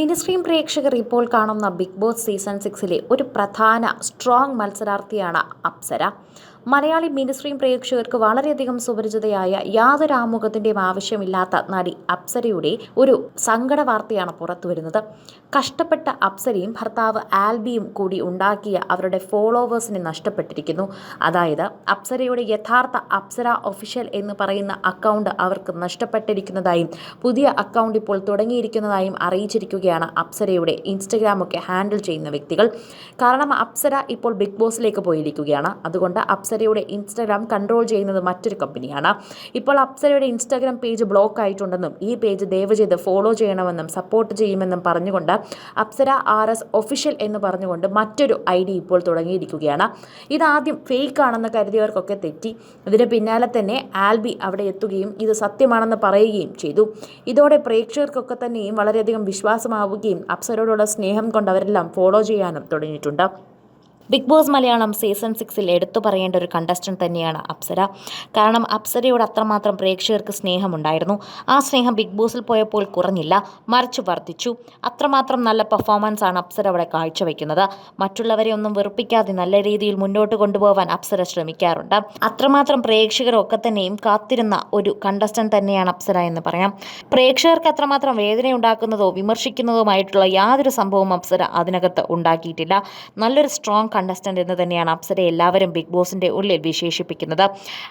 മിനിസ്ട്രീം പ്രേക്ഷകർ ഇപ്പോൾ കാണുന്ന ബിഗ് ബോസ് സീസൺ സിക്സിലെ ഒരു പ്രധാന സ്ട്രോങ് മത്സരാർത്ഥിയാണ് അപ്സര. മലയാളി മിനിസ്ട്രീം പ്രേക്ഷകർക്ക് വളരെയധികം സുപരിചിതയായ യാതൊരു ആമുഖത്തിന്റെയും ആവശ്യമില്ലാത്ത നടി അപ്സരയുടെ ഒരു സങ്കട വാർത്തയാണ് പുറത്തുവരുന്നത് കഷ്ടപ്പെട്ട അപ്സരയും ഭർത്താവ് ആൽബിയും കൂടി ഉണ്ടാക്കിയ അവരുടെ ഫോളോവേഴ്സിനെ നഷ്ടപ്പെട്ടിരിക്കുന്നു. അതായത് അപ്സരയുടെ യഥാർത്ഥ അപ്സര ഒഫീഷ്യൽ എന്ന് പറയുന്ന അക്കൗണ്ട് അവർക്ക് നഷ്ടപ്പെട്ടിരിക്കുന്നതായും പുതിയ അക്കൗണ്ട് ഇപ്പോൾ തുടങ്ങിയിരിക്കുന്നതായും അറിയിച്ചിരിക്കുകയാണ് അപ്സരയുടെ ഇൻസ്റ്റഗ്രാമൊക്കെ ഹാൻഡിൽ ചെയ്യുന്ന വ്യക്തികൾ. കാരണം അപ്സര ഇപ്പോൾ ബിഗ് ബോസിലേക്ക് പോയിരിക്കുകയാണ്. അതുകൊണ്ട് അപ്സരയുടെ ഇൻസ്റ്റാഗ്രാം കൺട്രോൾ ചെയ്യുന്നത് മറ്റൊരു കമ്പനിയാണ്. ഇപ്പോൾ അപ്സരയുടെ ഇൻസ്റ്റാഗ്രാം പേജ് ബ്ലോക്ക് ആയിട്ടുണ്ടെന്നും ഈ പേജ് ദയവ് ചെയ്ത് ഫോളോ ചെയ്യണമെന്നും സപ്പോർട്ട് ചെയ്യുമെന്നും പറഞ്ഞുകൊണ്ട് അപ്സര ആർ എസ് ഒഫീഷ്യൽ എന്ന് പറഞ്ഞുകൊണ്ട് മറ്റൊരു ഐ ഡി ഇപ്പോൾ തുടങ്ങിയിരിക്കുകയാണ്. ഇതാദ്യം ഫേക്ക് ആണെന്ന് കരുതിയവർക്കൊക്കെ തെറ്റി. ഇതിന് പിന്നാലെ തന്നെ ആൽബി അവിടെ എത്തുകയും ഇത് സത്യമാണെന്ന് പറയുകയും ചെയ്തു. ഇതോടെ പ്രേക്ഷകർക്കൊക്കെ തന്നെയും വളരെയധികം വിശ്വാസമാവുകയും അപ്സരയോടുള്ള സ്നേഹം കൊണ്ട് അവരെല്ലാം ഫോളോ ചെയ്യാനും തുടങ്ങിയിട്ടുണ്ട്. ബിഗ് ബോസ് മലയാളം സീസൺ സിക്സിൽ എടുത്തു പറയേണ്ട ഒരു കണ്ടസ്റ്റന്റ് തന്നെയാണ് അപ്സര. കാരണം അപ്സരയോട് അത്രമാത്രം പ്രേക്ഷകർക്ക് സ്നേഹമുണ്ടായിരുന്നു. ആ സ്നേഹം ബിഗ് ബോസിൽ പോയപ്പോൾ കുറഞ്ഞില്ല. മറിച്ച് വർദ്ധിച്ചു. അത്രമാത്രം നല്ല പെർഫോമൻസ് ആണ് അപ്സര അവിടെ കാഴ്ചവെക്കുന്നത്. മറ്റുള്ളവരെ ഒന്നും വെറുപ്പിക്കാതെ നല്ല രീതിയിൽ മുന്നോട്ട് കൊണ്ടുപോകാൻ അപ്സര ശ്രമിക്കാറുണ്ട്. അത്രമാത്രം പ്രേക്ഷകരൊക്കെ തന്നെയും കാത്തിരുന്ന ഒരു കണ്ടസ്റ്റന്റ് തന്നെയാണ് അപ്സര എന്ന് പറയാം. പ്രേക്ഷകർക്ക് അത്രമാത്രം വേദന ഉണ്ടാക്കുന്നതോ വിമർശിക്കുന്നതോ ആയിട്ടുള്ള യാതൊരു സംഭവവും അപ്സര അതിനകത്ത് ഉണ്ടാക്കിയിട്ടില്ല. നല്ലൊരു സ്ട്രോങ് കണ്ടസ്റ്റന്റ് എന്ന് തന്നെയാണ് അപ്സരയെ എല്ലാവരും ബിഗ് ബോസിന്റെ ഉള്ളിൽ വിശേഷിപ്പിക്കുന്നത്.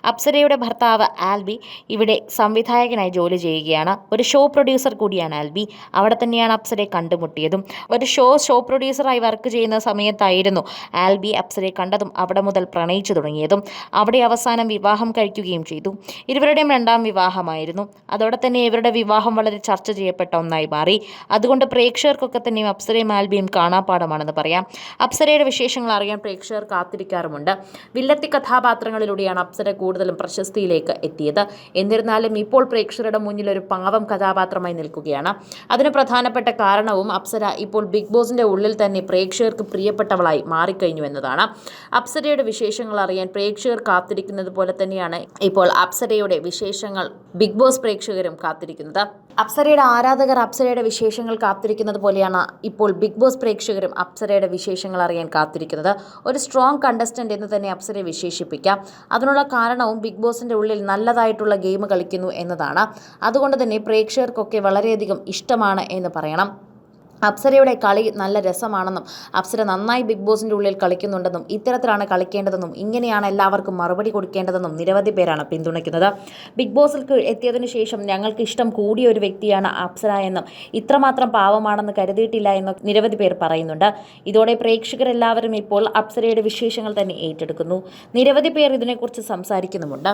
അപ്സരയുടെ ഭർത്താവ് ആൽബി ഇവിടെ സംവിധായകനായി ജോലി ചെയ്യുകയാണ്. ഒരു ഷോ പ്രൊഡ്യൂസർ കൂടിയാണ് ആൽബി. അവിടെ തന്നെയാണ് അപ്സരയെ കണ്ടുമുട്ടിയതും. ഒരു ഷോ ഷോ പ്രൊഡ്യൂസറായി വർക്ക് ചെയ്യുന്ന സമയത്തായിരുന്നു ആൽബി അപ്സരയെ കണ്ടതും അവിടെ മുതൽ പ്രണയിച്ചു തുടങ്ങിയതും. അവിടെ അവസാനം വിവാഹം കഴിക്കുകയും ചെയ്തു. ഇരുവരുടെയും രണ്ടാം വിവാഹമായിരുന്നു. അതോടെ തന്നെ ഇവരുടെ വിവാഹം വളരെ ചർച്ച ചെയ്യപ്പെട്ട ഒന്നായി മാറി. അതുകൊണ്ട് പ്രേക്ഷകർക്കൊക്കെ തന്നെയും അപ്സരയും ആൽബിയും കാണാപ്പാടമാണെന്ന് പറയാം. അപ്സരയുടെ വിശേഷങ്ങൾ അറിയാൻ പ്രേക്ഷകർ കാത്തിരിക്കാറുമുണ്ട്. വില്ലത്തി കഥാപാത്രങ്ങളിലൂടെയാണ് അപ്സര കൂടുതലും പ്രശസ്തിയിലേക്ക് എത്തിയത്. എന്നിരുന്നാലും ഇപ്പോൾ പ്രേക്ഷകരുടെ മുന്നിൽ ഒരു പാവം കഥാപാത്രമായി നിൽക്കുകയാണ്. അതിന് പ്രധാനപ്പെട്ട കാരണവും അപ്സര ഇപ്പോൾ ബിഗ് ബോസിന്റെ ഉള്ളിൽ തന്നെ പ്രേക്ഷകർക്ക് പ്രിയപ്പെട്ടവളായി മാറിക്കഴിഞ്ഞു എന്നതാണ്. അപ്സരയുടെ വിശേഷങ്ങൾ അറിയാൻ പ്രേക്ഷകർ കാത്തിരിക്കുന്നത് പോലെ തന്നെയാണ് ഇപ്പോൾ അപ്സരയുടെ വിശേഷങ്ങൾ ബിഗ് ബോസ് പ്രേക്ഷകരും കാത്തിരിക്കുന്നത്. അപ്സരയുടെ ആരാധകർ അപ്സരയുടെ വിശേഷങ്ങൾ കാത്തിരിക്കുന്നത് പോലെയാണ് ഇപ്പോൾ ബിഗ് ബോസ് പ്രേക്ഷകരും അപ്സരയുടെ വിശേഷങ്ങൾ അറിയാൻ കാത്തിരിക്കുന്നത്. ഒരു സ്ട്രോങ് കണ്ടസ്റ്റന്റ് എന്ന് തന്നെ അപ്സരയെ വിശേഷിപ്പിക്കാം. അതിനുള്ള കാരണവും ബിഗ് ബോസിന്റെ ഉള്ളിൽ നല്ലതായിട്ടുള്ള ഗെയിം കളിക്കുന്നു എന്നതാണ്. അതുകൊണ്ട് തന്നെ പ്രേക്ഷകർക്കൊക്കെ വളരെയധികം ഇഷ്ടമാണ് എന്ന് പറയണം. അപ്സരയുടെ കളി നല്ല രസമാണെന്നും അപ്സര നന്നായി ബിഗ് ബോസിന്റെ ഉള്ളിൽ കളിക്കുന്നുണ്ടെന്നും ഇത്തരത്തിലാണ് കളിക്കേണ്ടതെന്നും ഇങ്ങനെയാണ് എല്ലാവർക്കും മറുപടി കൊടുക്കേണ്ടതെന്നും നിരവധി പേരാണ് പിന്തുണയ്ക്കുന്നത്. ബിഗ് ബോസിൽ എത്തിയതിനു ശേഷം ഞങ്ങൾക്ക് ഇഷ്ടം കൂടിയ ഒരു വ്യക്തിയാണ് അപ്സര എന്നും ഇത്രമാത്രം പാവമാണെന്ന് കരുതിയിട്ടില്ല എന്നും നിരവധി പേർ പറയുന്നുണ്ട്. ഇതോടെ പ്രേക്ഷകരെല്ലാവരും ഇപ്പോൾ അപ്സരയുടെ വിശേഷങ്ങൾ തന്നെ ഏറ്റെടുക്കുന്നു. നിരവധി പേർ ഇതിനെക്കുറിച്ച് സംസാരിക്കുന്നുമുണ്ട്.